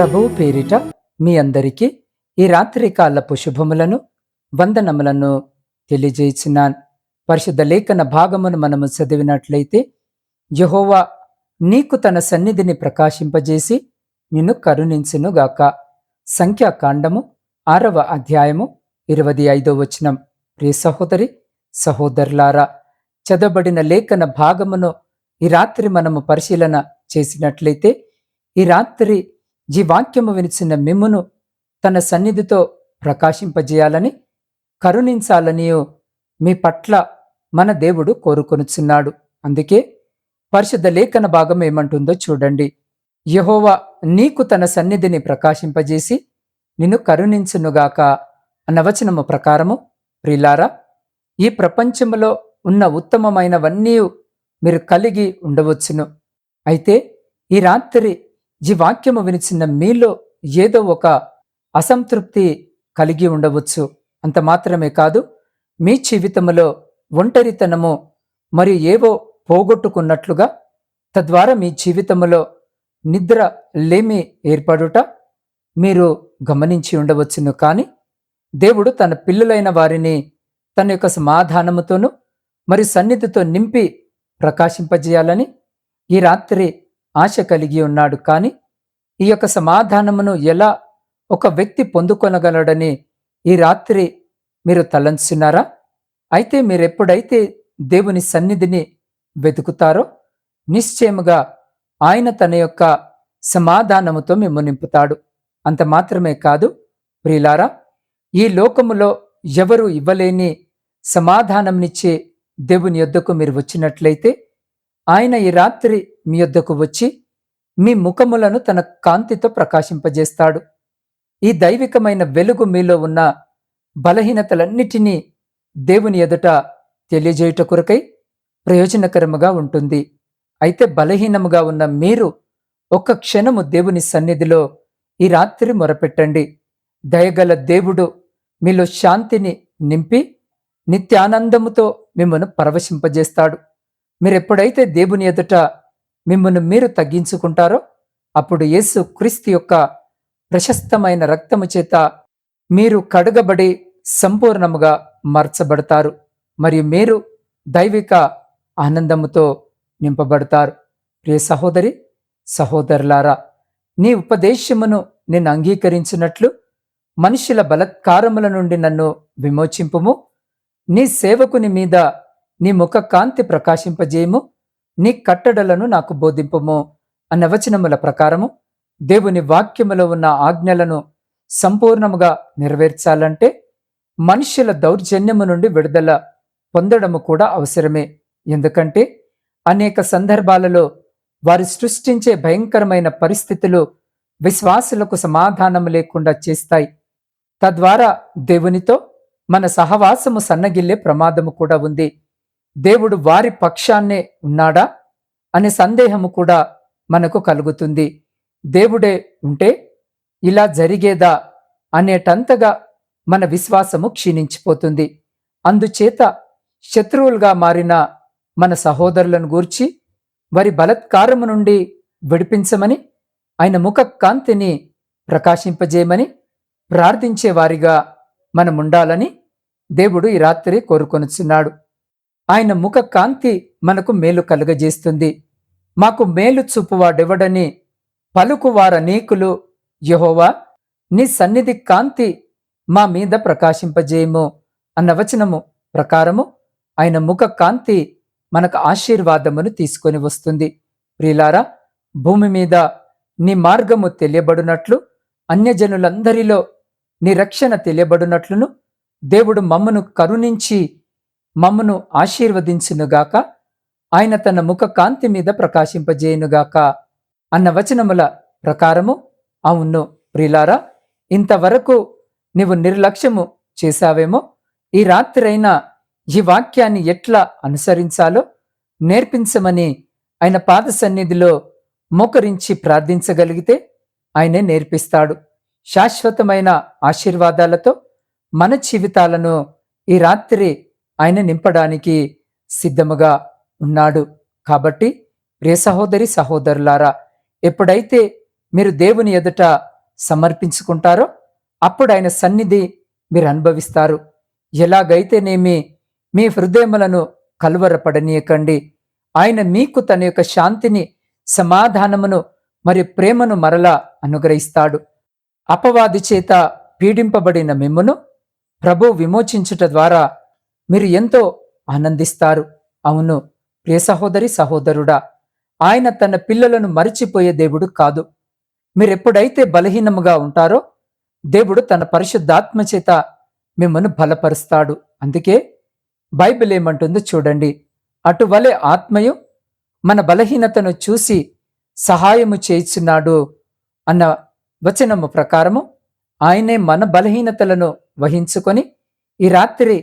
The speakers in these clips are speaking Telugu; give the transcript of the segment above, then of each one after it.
ప్రభువు పేరిట మీ అందరికీ ఈ రాత్రికాలపు శుభములను వందనములను తెలియజేసినాన్. పరిశుద్ధ లేఖన భాగమును మనము చదివినట్లయితే యహోవా నీకు తన సన్నిధిని ప్రకాశింపజేసి నిన్ను కరుణించునుగాక. సంఖ్యాకాండము ఆరవ అధ్యాయము ఇరవై ఐదో వచనం. ప్రియ సహోదరి సహోదరులారా చదవబడిన లేఖన భాగమును ఈ రాత్రి మనము పరిశీలన చేసినట్లయితే ఈ రాత్రి ఈ వాక్యము వినిచిన మిమ్మును తన సన్నిధితో ప్రకాశింపజేయాలని కరుణించాలని మీ పట్ల మన దేవుడు కోరుకొనుచున్నాడు. అందుకే పరిశుద్ధ లేఖన భాగం ఏమంటుందో చూడండి. యహోవా నీకు తన సన్నిధిని ప్రకాశింపజేసి నిన్ను కరుణించునుగాక అన్నవచనము ప్రకారము ప్రిలారా ఈ ప్రపంచంలో ఉన్న ఉత్తమమైనవన్నీ మీరు కలిగి ఉండవచ్చును. అయితే ఈ రాత్రి ఈ వాక్యము వినిచిన మీలో ఏదో ఒక అసంతృప్తి కలిగి ఉండవచ్చు. అంత మాత్రమే కాదు మీ జీవితంలో ఒంటరితనము మరియు ఏవో పోగొట్టుకున్నట్లుగా తద్వారా మీ జీవితంలో నిద్ర లేమి ఏర్పడుట మీరు గమనించి ఉండవచ్చును. కానీ దేవుడు తన పిల్లలైన వారిని తన యొక్క సమాధానముతోనూ మరి సన్నిధితో నింపి ప్రకాశింపజేయాలని ఈ రాత్రి ఆశ కలిగి ఉన్నాడు. కానీ ఈ యొక్క సమాధానమును ఎలా ఒక వ్యక్తి పొందుకొనగలడని ఈ రాత్రి మీరు తలంచున్నారా? అయితే మీరెప్పుడైతే దేవుని సన్నిధిని వెతుకుతారో నిశ్చయముగా ఆయన తన యొక్క సమాధానముతో మిమ్ము నింపుతాడు. అంత మాత్రమే కాదు ప్రియులారా ఈ లోకములో ఎవరు ఇవ్వలేని సమాధానంనిచ్చే దేవుని యొద్దకు మీరు వచ్చినట్లయితే ఆయన ఈ రాత్రి మీ యొద్దకు వచ్చి మీ ముఖములను తన కాంతితో ప్రకాశింపజేస్తాడు. ఈ దైవికమైన వెలుగు మీలో ఉన్న బలహీనతలన్నిటినీ దేవుని ఎదుట తెలియజేయుట కొరకై ప్రయోజనకరముగా ఉంటుంది. అయితే బలహీనముగా ఉన్న మీరు ఒక్క క్షణము దేవుని సన్నిధిలో ఈ రాత్రి మొరపెట్టండి. దయగల దేవుడు మీలో శాంతిని నింపి నిత్యానందముతో మిమ్మను పరవశింపజేస్తాడు. మీరు ఎప్పుడైతే దేవుని ఎదుట మిమ్మల్ని మీరు తగ్గించుకుంటారో అప్పుడు యేసు క్రీస్తు యొక్క ప్రశస్తమైన రక్తము చేత మీరు కడగబడి సంపూర్ణముగా మార్చబడతారు. మరియు మీరు దైవిక ఆనందముతో నింపబడతారు. ప్రియ సహోదరి సహోదరులారా నీ ఉపదేశమును నేను అంగీకరించినట్లు మనుషుల బలత్కారముల నుండి నన్ను విమోచింపుము. నీ సేవకుని మీద నీ ముఖ కాంతి ప్రకాశింపజేయము నీ కట్టడలను నాకు బోధింపము అన్న వచనముల ప్రకారము దేవుని వాక్యములో ఉన్న ఆజ్ఞలను సంపూర్ణముగా నెరవేర్చాలంటే మనుష్యుల దౌర్జన్యము నుండి విడుదల పొందడము కూడా అవసరమే. ఎందుకంటే అనేక సందర్భాలలో వారు సృష్టించే భయంకరమైన పరిస్థితులు విశ్వాసులకు సమాధానం లేకుండా చేస్తాయి. తద్వారా దేవునితో మన సహవాసము సన్నగిల్లే ప్రమాదము కూడా ఉంది. దేవుడు వారి పక్షాన్నే ఉన్నాడా అనే సందేహము కూడా మనకు కలుగుతుంది. దేవుడే ఉంటే ఇలా జరిగేదా అనేటంతగా మన విశ్వాసము క్షీణించిపోతుంది. అందుచేత శత్రువులుగా మారిన మన సహోదరులను గూర్చి వారి బలత్కారము నుండి విడిపించమని ఆయన ముఖ కాంతిని ప్రకాశింపజేయమని ప్రార్థించేవారిగా మనముండాలని దేవుడు ఈ రాత్రి కోరుకొనుచున్నాడు. ఆయన ముఖ కాంతి మనకు మేలు కలుగజేస్తుంది. మాకు మేలు చూపువాడెవడని పలుకువారనేకులు యహోవా నీ సన్నిధి కాంతి మా మీద ప్రకాశింపజేయము అన్న వచనము ప్రకారము ఆయన ముఖ కాంతి మనకు ఆశీర్వాదమును తీసుకొని వస్తుంది. ప్రియులారా భూమి మీద నీ మార్గము తెలియబడినట్లు అన్యజనులందరిలో నీ రక్షణ తెలియబడినట్లును దేవుడు మమ్మను కరుణించి మమ్మను ఆశీర్వదించునుగాక. ఆయన తన ముఖ కాంతి మీద ప్రకాశింపజేయునుగాక. అన్న వచనముల ప్రకారము అవును ప్రిలారా ఇంతవరకు నీవు నిర్లక్ష్యము చేశావేమో? ఈ రాత్రైనా ఈ వాక్యాన్ని ఎట్లా అనుసరించాలో నేర్పించమని ఆయన పాద సన్నిధిలో మోకరించి ప్రార్థించగలిగితే ఆయనే నేర్పిస్తాడు. శాశ్వతమైన ఆశీర్వాదాలతో మన జీవితాలను ఈ రాత్రి ఆయన నింపడానికి సిద్ధముగా ఉన్నాడు. కాబట్టి ప్రియ సహోదరి సహోదరులారా ఎప్పుడైతే మీరు దేవుని ఎదుట సమర్పించుకుంటారో అప్పుడు ఆయన సన్నిధి మీరు అనుభవిస్తారు. ఎలాగైతేనేమి మీ హృదయములను కలువరపడనీయకండి ఆయన మీకు తన యొక్క శాంతిని సమాధానమును మరియు ప్రేమను మరలా అనుగ్రహిస్తాడు. అపవాది చేత పీడింపబడిన మిమ్మును ప్రభు విమోచించుట ద్వారా మీరు ఎంతో ఆనందిస్తారు. అవును ప్రియ సహోదరి సహోదరుడా ఆయన తన పిల్లలను మరిచిపోయే దేవుడు కాదు. మీరెప్పుడైతే బలహీనముగా ఉంటారో దేవుడు తన పరిశుద్ధాత్మ చేత మిమ్మల్ని బలపరుస్తాడు. అందుకే బైబిల్ ఏమంటుందో చూడండి. అటువలే ఆత్మయు మన బలహీనతను చూసి సహాయము చేయుచున్నాడు అన్న వచనము ప్రకారము ఆయనే మన బలహీనతలను వహించుకొని ఈ రాత్రి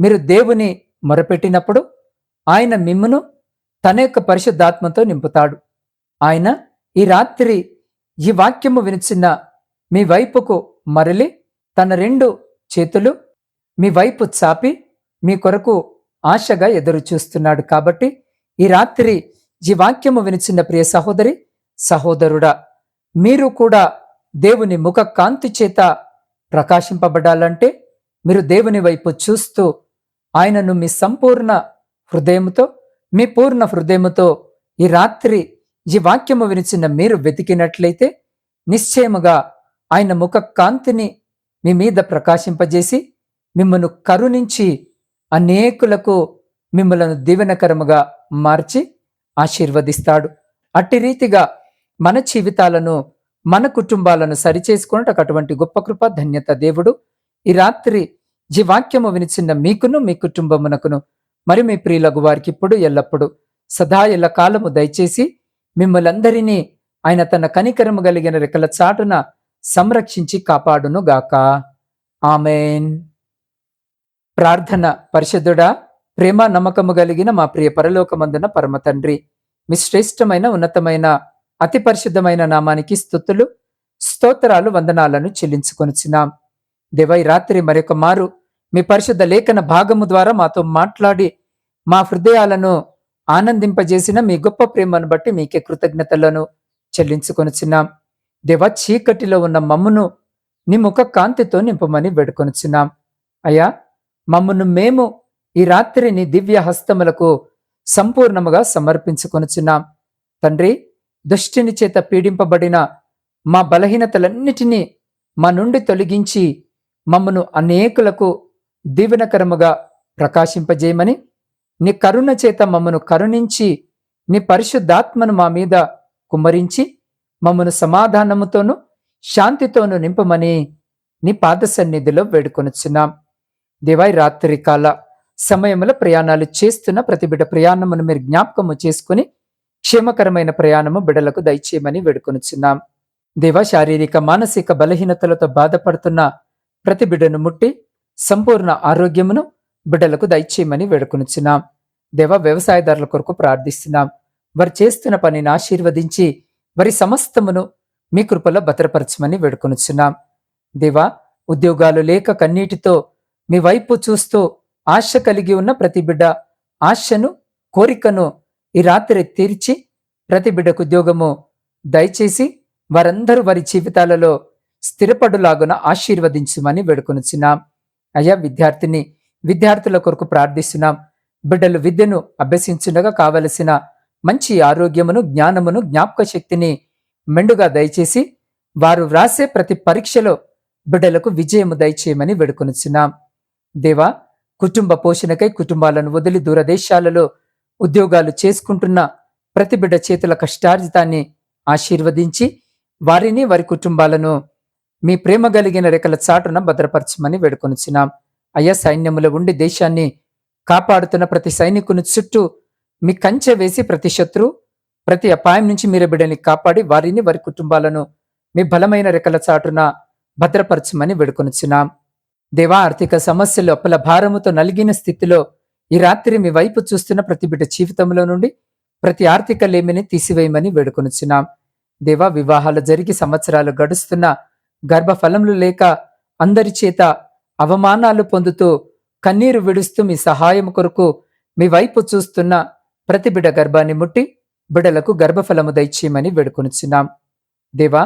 మీరు దేవుని మొరపెట్టినప్పుడు ఆయన మిమ్మును తన యొక్క పరిశుద్ధాత్మతో నింపుతాడు. ఆయన ఈ రాత్రి ఈ వాక్యము వినిచిన మీ వైపుకు మరలి తన రెండు చేతులు మీ వైపు చాపి మీ కొరకు ఆశగా ఎదురు చూస్తున్నాడు కాబట్టి ఈ రాత్రి ఈ వాక్యము వినిచిన ప్రియ సహోదరి సహోదరుడా మీరు కూడా దేవుని ముఖ కాంతి చేత ప్రకాశింపబడాలంటే మీరు దేవుని వైపు చూస్తూ ఆయనను మీ సంపూర్ణ హృదయముతో మీ పూర్ణ హృదయముతో ఈ రాత్రి ఈ వాక్యము వినిచిన మీరు వెతికినట్లయితే నిశ్చయముగా ఆయన ముఖ కాంతిని మీ మీద ప్రకాశింపజేసి మిమ్మను కరుణించి అనేకులకు మిమ్మలను దీవెనకరముగా మార్చి ఆశీర్వదిస్తాడు. అట్టి రీతిగా మన జీవితాలను మన కుటుంబాలను సరిచేసుకున్నట్టు అటువంటి గొప్ప కృప ధన్యత దేవుడు. ఈ రాత్రి ఈ వాక్యము వినిచిన్న మీకును మీ కుటుంబమునకును మరి మీ ప్రియులకు వారికి ఇప్పుడు ఎల్లప్పుడు సదా ఎల్ల కాలము దయచేసి మిమ్మలందరినీ ఆయన తన కనికరము కలిగిన రెక్కల చాటున సంరక్షించి కాపాడును గాక. ఆమెన్. ప్రార్థన పరిషదుడా ప్రేమ నమ్మకము కలిగిన మా ప్రియ పరలోకమందున పరమ తండ్రి మీ శ్రేష్టమైన ఉన్నతమైన అతి పరిశుద్ధమైన నామానికి స్థుతులు స్తోత్రాలు వందనాలను చెల్లించుకొనిచ్చినాం దేవై రాత్రి మరొక మారు మీ పరిశుద్ధ లేఖన భాగము ద్వారా మాతో మాట్లాడి మా హృదయాలను ఆనందింపజేసిన మీ గొప్ప ప్రేమను బట్టి మీకే కృతజ్ఞతలను చెల్లించుకొనిచున్నాం. దేవ చీకటిలో ఉన్న మమ్మును నీ ముఖ కాంతితో నింపమని వేడుకొనిచున్నాం. అయ్యా మమ్మను మేము ఈ రాత్రి నీ దివ్య హస్తములకు సంపూర్ణముగా సమర్పించుకొనిచున్నాం. తండ్రి దుష్టిని చేత పీడింపబడిన మా బలహీనతలన్నిటినీ మా నుండి తొలగించి మమ్మను అనేకులకు దీవెనకరముగా ప్రకాశింపజేయమని నీ కరుణ చేత మమ్మను కరుణించి నీ పరిశుద్ధాత్మను మా మీద కుమ్మరించి మమ్మను సమాధానముతోనూ శాంతితోనూ నింపమని నీ పాద సన్నిధిలో వేడుకొనుచున్నాం. దేవాయి రాత్రి కాల సమయంలో ప్రయాణాలు చేస్తున్న ప్రతి బిడ్డ ప్రయాణమును మీరు జ్ఞాపకము చేసుకుని క్షేమకరమైన ప్రయాణము బిడలకు దయచేయమని వేడుకొనుచున్నాం. దేవ శారీరక మానసిక బలహీనతలతో బాధపడుతున్న ప్రతి బిడ్డను ముట్టి సంపూర్ణ ఆరోగ్యమును బిడ్డలకు దయచేయమని వేడుకొనుచున్నాం. దేవ వ్యవసాయదారుల కొరకు ప్రార్థిస్తున్నాం. వారు చేస్తున్న పనిని ఆశీర్వదించి వారి సమస్తమును మీ కృపలో భద్రపరచమని వేడుకొనుచున్నాం. దేవా ఉద్యోగాలు లేక కన్నీటితో మీ వైపు చూస్తూ ఆశ కలిగి ఉన్న ప్రతి బిడ్డ ఆశను కోరికను ఈ రాత్రి తీర్చి ప్రతి బిడ్డకు ఉద్యోగము దయచేసి వారందరూ వారి జీవితాలలో స్థిరపడులాగున ఆశీర్వదించమని వేడుకొనుచున్నాం. అయ్యా విద్యార్థిని విద్యార్థుల కొరకు ప్రార్థిస్తున్నాం. బిడ్డలు విద్యను అభ్యసించుండగా కావలసిన మంచి ఆరోగ్యమును జ్ఞానమును జ్ఞాపక శక్తిని మెండుగా దయచేసి వారు వ్రాసే ప్రతి పరీక్షలో బిడ్డలకు విజయము దయచేయమని వేడుకొనుచున్నాం. దేవా కుటుంబ పోషణకై కుటుంబాలను వదిలి దూరదేశాలలో ఉద్యోగాలు చేసుకుంటున్న ప్రతి బిడ్డ చేతుల కష్టార్జితాన్ని ఆశీర్వదించి వారిని వారి కుటుంబాలను మీ ప్రేమ కలిగిన రెక్కల చాటున భద్రపరచమని వేడుకొనిచ్చినాం అయ్యా సైన్యములో ఉండి దేశాన్ని కాపాడుతున్న ప్రతి సైనికుని చుట్టూ మీ కంచె వేసి ప్రతి శత్రు ప్రతి అపాయం నుంచి మీరు బిడ్డని కాపాడి వారిని వారి కుటుంబాలను మీ బలమైన రెక్కల చాటున భద్రపరచమని వేడుకొనిచ్చినాం దేవా ఆర్థిక సమస్యలు అప్పుల భారముతో నలిగిన స్థితిలో ఈ రాత్రి మీ వైపు చూస్తున్న ప్రతి బిడ్డ జీవితంలో నుండి ప్రతి ఆర్థిక లేమిని తీసివేయమని వేడుకొనిచ్చినాం దేవా వివాహాలు జరిగి సంవత్సరాలు గడుస్తున్న గర్భఫలములు లేక అందరి చేత అవమానాలు పొందుతూ కన్నీరు విడుస్తూ మీ సహాయం కొరకు మీ వైపు చూస్తున్న ప్రతి బిడ గర్భాన్ని ముట్టి బిడలకు గర్భఫలము దయచేయమని వేడుకొనిచున్నాం. దేవా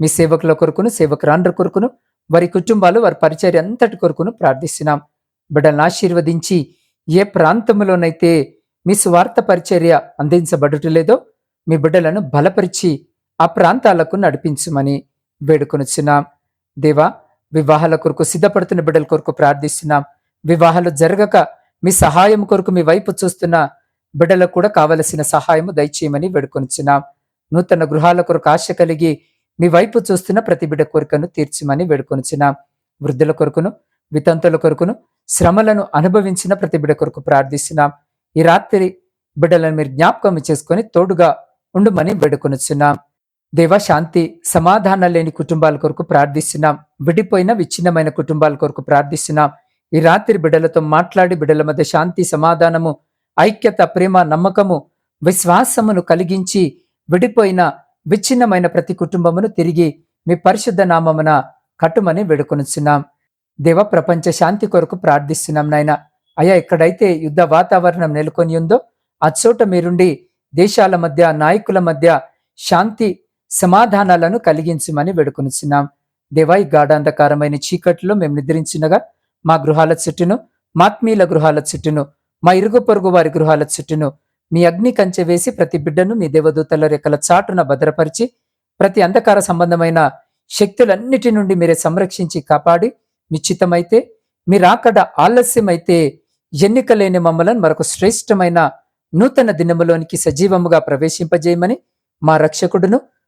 మీ సేవకుల కొరకును సేవకురాండ్ర కొరకును వారి కుటుంబాలు వారి పరిచర్య అంతటి కొరకును ప్రార్థిస్తున్నాం. బిడ్డలను ఆశీర్వదించి ఏ ప్రాంతంలోనైతే మీ స్వార్థ పరిచర్య అందించబడుటలేదో మీ బిడ్డలను బలపరిచి ఆ ప్రాంతాలకు నడిపించమని వేడుకొనుచున్నాం. దేవా వివాహాల కొరకు సిద్ధపడుతున్న బిడ్డల కొరకు ప్రార్థిస్తున్నాం. వివాహాలు జరగక మీ సహాయం కొరకు మీ వైపు చూస్తున్న బిడ్డలకు కూడా కావలసిన సహాయము దయచేయమని వేడుకొనుచున్నాం. నూతన గృహాల కొరకు ఆశ కలిగి మీ వైపు చూస్తున్న ప్రతి బిడ్డ కోరికను తీర్చమని వేడుకొనుచున్నాం. వృద్ధుల కొరకును వితంతుల కొరకును శ్రమలను అనుభవించిన ప్రతి బిడ్డ కొరకు ప్రార్థిస్తున్నాం. ఈ రాత్రి బిడ్డలను మీరు జ్ఞాపకం చేసుకొని తోడుగా ఉండుమని వేడుకొనుచున్నాం. దేవ శాంతి సమాధానం లేని కుటుంబాల కొరకు ప్రార్థిస్తున్నాం. విడిపోయిన విచ్ఛిన్నమైన కుటుంబాల కొరకు ప్రార్థిస్తున్నాం. ఈ రాత్రి బిడ్డలతో మాట్లాడి బిడ్డల మధ్య శాంతి సమాధానము ఐక్యత ప్రేమ నమ్మకము విశ్వాసమును కలిగించి విడిపోయిన విచ్ఛిన్నమైన ప్రతి కుటుంబమును తిరిగి మీ పరిశుద్ధ నామమున కట్టుమని వేడుకొనుచున్నాం. దేవ ప్రపంచ శాంతి కొరకు ప్రార్థిస్తున్నాం నాయన. అయ్యా ఎక్కడైతే యుద్ధ వాతావరణం నెలకొని ఉందో ఆ చోట మీరుండి దేశాల మధ్య నాయకుల మధ్య శాంతి సమాధానాలను కలిగించమని వేడుకొనిచున్నాం. దేవా ఈ గాఢాంధకారమైన చీకట్లో మేము నిద్రించినగా మా గృహాల చుట్టూను మాత్మీయుల గృహాల చుట్టూను మా ఇరుగు పొరుగు వారి గృహాల చుట్టూను మీ అగ్ని కంచె వేసి ప్రతి బిడ్డను మీ దేవదూతల రెక్కల చాటున భద్రపరిచి ప్రతి అంధకార సంబంధమైన శక్తులన్నిటి నుండి మీరే సంరక్షించి కాపాడి నిశ్చితమైతే మీరాకడ ఆలస్యమైతే ఎన్నిక లేని మమ్మలను మరొక శ్రేష్టమైన నూతన దినములోనికి సజీవముగా ప్రవేశింపజేయమని మా రక్షకుడును